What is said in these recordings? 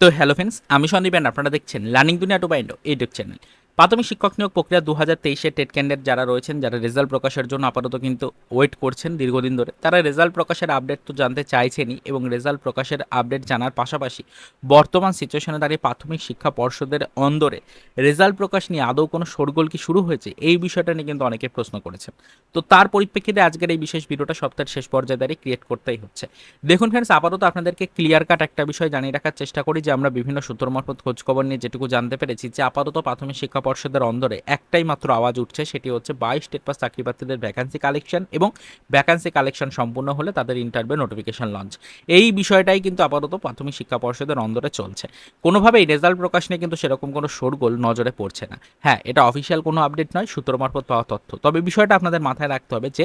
তো hello friends আমি Sandeep and আপনারা দেখছেন লার্নিং দুনিয়া টু বাইন্ড ইউটিউব চ্যানেল। প্রাথমিক শিক্ষক নিয়োগ প্রক্রিয়া দু হাজার তেইশের টেট ক্যান্ডিডেট যারা রয়েছেন, যারা রেজাল্ট প্রকাশের জন্য আপাতত কিন্তু ওয়েট করছেন দীর্ঘদিন ধরে, তারা রেজাল্ট প্রকাশের আপডেট তো জানতে চাইছেনই এবং রেজাল্ট প্রকাশের আপডেট জানার পাশাপাশি বর্তমান সিচুয়েশনে দাঁড়িয়ে প্রাথমিক শিক্ষা পর্ষদের অন্দরে রেজাল্ট প্রকাশ নিয়ে আদৌ কোনো শোরগোল কি শুরু হয়েছে? এই বিষয়টা নিয়ে কিন্তু অনেকে প্রশ্ন করেছেন। তো তার পরিপ্রেক্ষিতে আজকের এই বিশেষ ভিডিওটা সপ্তাহের শেষ পর্যায়ে দাঁড়িয়ে ক্রিয়েট করতেই হচ্ছে। দেখুন ফ্রেন্ডস আপাতত আপনাদেরকে ক্লিয়ার কাট একটা বিষয় জানিয়ে রাখার চেষ্টা করি যে আমরা বিভিন্ন সূত্র মারফত খোঁজখবর নিয়ে যেটুকু জানতে পেরেছি যে আপাতত প্রাথমিক শিক্ষা পর্ষদের অন্দরে একটাই মাত্র আওয়াজ উঠছে, সেটি হচ্ছে বাইশ স্টেট পাস চাকরি প্রার্থীদের ভ্যাকান্সি কালেকশন এবং ভ্যাকান্সি কালেকশন সম্পূর্ণ হলে তাদের ইন্টারভিউ নোটিফিকেশন লঞ্চ এই বিষয়টাই কিন্তু আপাতত প্রাথমিক শিক্ষা পর্ষদের অন্দরে চলছে। কোনোভাবেই রেজাল্ট প্রকাশ নিয়ে কিন্তু সেরকম কোনো শোরগোল নজরে পড়ছে না। হ্যাঁ এটা অফিসিয়াল কোনো আপডেট নয়, সূত্র মারফত পাওয়া তথ্য। তবে বিষয়টা আপনাদের মাথায় রাখতে হবে যে,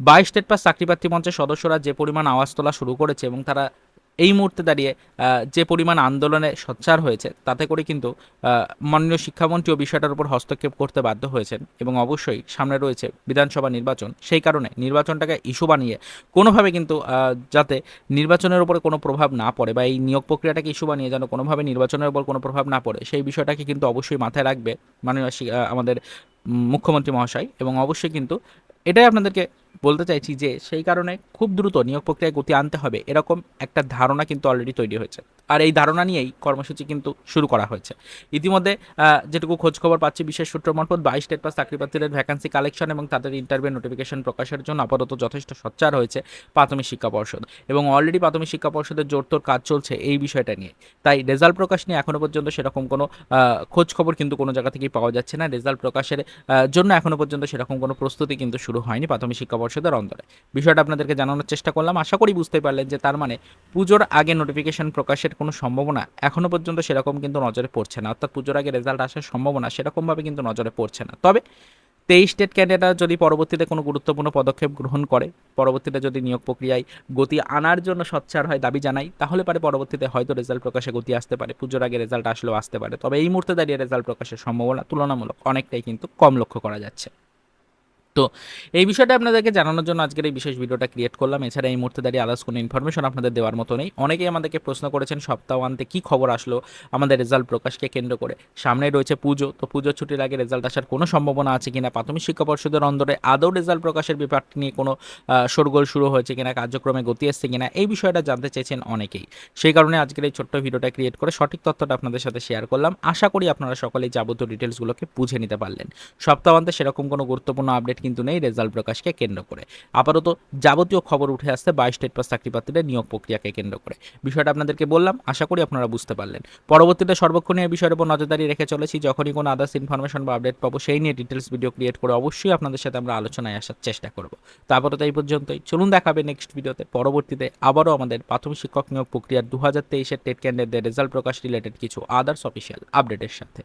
বাইশ স্টেট পাস চাকরিপ্রার্থী মঞ্চের সদস্যরা যে পরিমাণ আওয়াজ তোলা শুরু করেছে এবং তারা এই মুহূর্তে দাঁড়িয়ে যে পরিমাণ আন্দোলনে সোচ্চার হয়েছে, তাতে করে কিন্তু মাননীয় শিক্ষামন্ত্রীও বিষয়টার উপর হস্তক্ষেপ করতে বাধ্য হয়েছেন এবং অবশ্যই সামনে রয়েছে বিধানসভা নির্বাচন। সেই কারণে নির্বাচনটাকে ইস্যু বানিয়ে কোনোভাবে কিন্তু যাতে নির্বাচনের উপরে কোনো প্রভাব না পড়ে বা এই নিয়োগ প্রক্রিয়াটাকে ইস্যু বানিয়ে যেন কোনোভাবে নির্বাচনের উপর কোনো প্রভাব না পড়ে, সেই বিষয়টাকে কিন্তু অবশ্যই মাথায় রাখবে মাননীয় আমাদের মুখ্যমন্ত্রী মহাশয় এবং অবশ্যই কিন্তু এটাই আপনাদেরকে বলতে চাইছি যে সেই কারণে খুব দ্রুত নিয়োগ প্রক্রিয়ায় গতি আনতে হবে এরকম একটা ধারণা কিন্তু অলরেডি তৈরি হয়েছে। আর এই ধারণা নিয়েই কর্মসূচি কিন্তু শুরু করা হয়েছে। ইতিমধ্যে যেটুকু খোঁজ খবর পাচ্ছি বিশেষ সূত্র মারফত বাইশ স্টেট পাস চাকরি প্রার্থীদের ভ্যাকান্সি কালেকশন এবং তাদের ইন্টারভিউ নোটিফিকেশন প্রকাশের জন্য আপাতত যথেষ্ট সচ্চার হয়েছে প্রাথমিক শিক্ষা পর্ষদ। এবং অলরেডি প্রাথমিক শিক্ষা পর্ষদের জোরতোর কাজ চলছে এই বিষয়টা নিয়ে। তাই রেজাল্ট প্রকাশ নিয়ে এখনও পর্যন্ত সেরকম কোনো আহ, খোঁজ খবর কিন্তু কোনো জায়গা থেকেই পাওয়া যাচ্ছে না। রেজাল্ট প্রকাশের জন্য এখনও পর্যন্ত সেরকম কোনো প্রস্তুতি কিন্তু শুরু হয়নি প্রাথমিক শিক্ষা পর্ষদের অন্তরে। বিষয়টা আপনাদেরকে জানানোর চেষ্টা করলাম। আশা করি বুঝতে পারলেন যে তার মানে পুজোর আগে নোটিফিকেশন প্রকাশের কোনো সম্ভাবনা এখনও পর্যন্ত সেরকম কিন্তু নজরে পড়ছে না। অর্থাৎ পুজোর আগে রেজাল্ট আসার সম্ভাবনা সেরকমভাবে কিন্তু নজরে পড়ছে না। তবে তেইশ স্টেট ক্যান্ডিডেটরা যদি পরবর্তীতে কোনো গুরুত্বপূর্ণ পদক্ষেপ গ্রহণ করে, পরবর্তীতে যদি নিয়োগ প্রক্রিয়ায় গতি আনার জন্য সচ্চার হয় দাবি জানাই, তাহলে পারে পরবর্তীতে হয়তো রেজাল্ট প্রকাশে গতি আসতে পারে। পুজোর আগে রেজাল্ট আসলেও আসতে পারে। তবে এই মুহূর্তে দাঁড়িয়ে রেজাল্ট প্রকাশের সম্ভাবনা তুলনামূলক অনেকটাই কিন্তু কম লক্ষ্য করা যাচ্ছে। তো এই বিষয়টা আপনাদেরকে জানানোর জন্য আজকের এই বিশেষ ভিডিওটা ক্রিয়েট করলাম। এছাড়া এই মুহূর্তে দাঁড়িয়ে আদার্স কোনো ইনফরমেশন আপনাদের দেওয়ার মতো নেই। অনেকেই আমাদেরকে প্রশ্ন করেছেন সপ্তাহান্তে কী খবর আসলো? আমাদের রেজাল্ট প্রকাশকে কেন্দ্র করে। সামনে রয়েছে পুজো, তো পুজোর ছুটির আগে রেজাল্ট আসার কোনো সম্ভাবনা আছে কিনা? প্রাথমিক শিক্ষা পর্ষদের অন্দরে আদৌ রেজাল্ট প্রকাশের ব্যাপারটি নিয়ে কোনো শোরগোল শুরু হয়েছে কিনা? কার্যক্রমে গতি এসছে কিনা? এই বিষয়টা জানতে চেয়েছেন অনেকেই। সেই কারণে আজকের এই ছোট্ট ভিডিওটা ক্রিয়েট করে সঠিক তথ্যটা আপনাদের সাথে শেয়ার করলাম। আশা করি আপনারা সকলেই যাবতীয় ডিটেলসগুলোকে বুঝে নিতে পারলেন। সপ্তাহান্তে সেরকম কোনো গুরুত্বপূর্ণ আপডেট কিন্তু নেই রেজাল্ট প্রকাশকে কেন্দ্র করে। আপাতত যাবতীয় খবর উঠে আসছে, বাইশ স্টেট পাস চাকরি প্রার্থীদের নিয়োগ প্রক্রিয়াকে কেন্দ্র করে। বিষয়টা আপনাদেরকে বললাম, আশা করি আপনারা বুঝতে পারলেন। পরবর্তীতে সর্বক্ষণ এই বিষয়ের উপর নজরদারি রেখে চলেছি। যখনই কোনো আদার্স ইনফরমেশন বা আপডেট পাবো, সেই নিয়ে ডিটেলস ভিডিও ক্রিয়েট করে অবশ্যই আপনাদের সাথে আমরা আলোচনায় আসার চেষ্টা করব। তো আপাতত এই পর্যন্তই। চলুন দেখাবে নেক্সট ভিডিওতে পরবর্তীতে আবারও আমাদের প্রাথমিক শিক্ষক নিয়োগ প্রক্রিয়ার দু হাজার তেইশের টেট ক্যান্ডিডেটদের রেজাল্ট প্রকাশ রিলেটেড কিছু আদার্স অফিসিয়াল আপডেটের সাথে।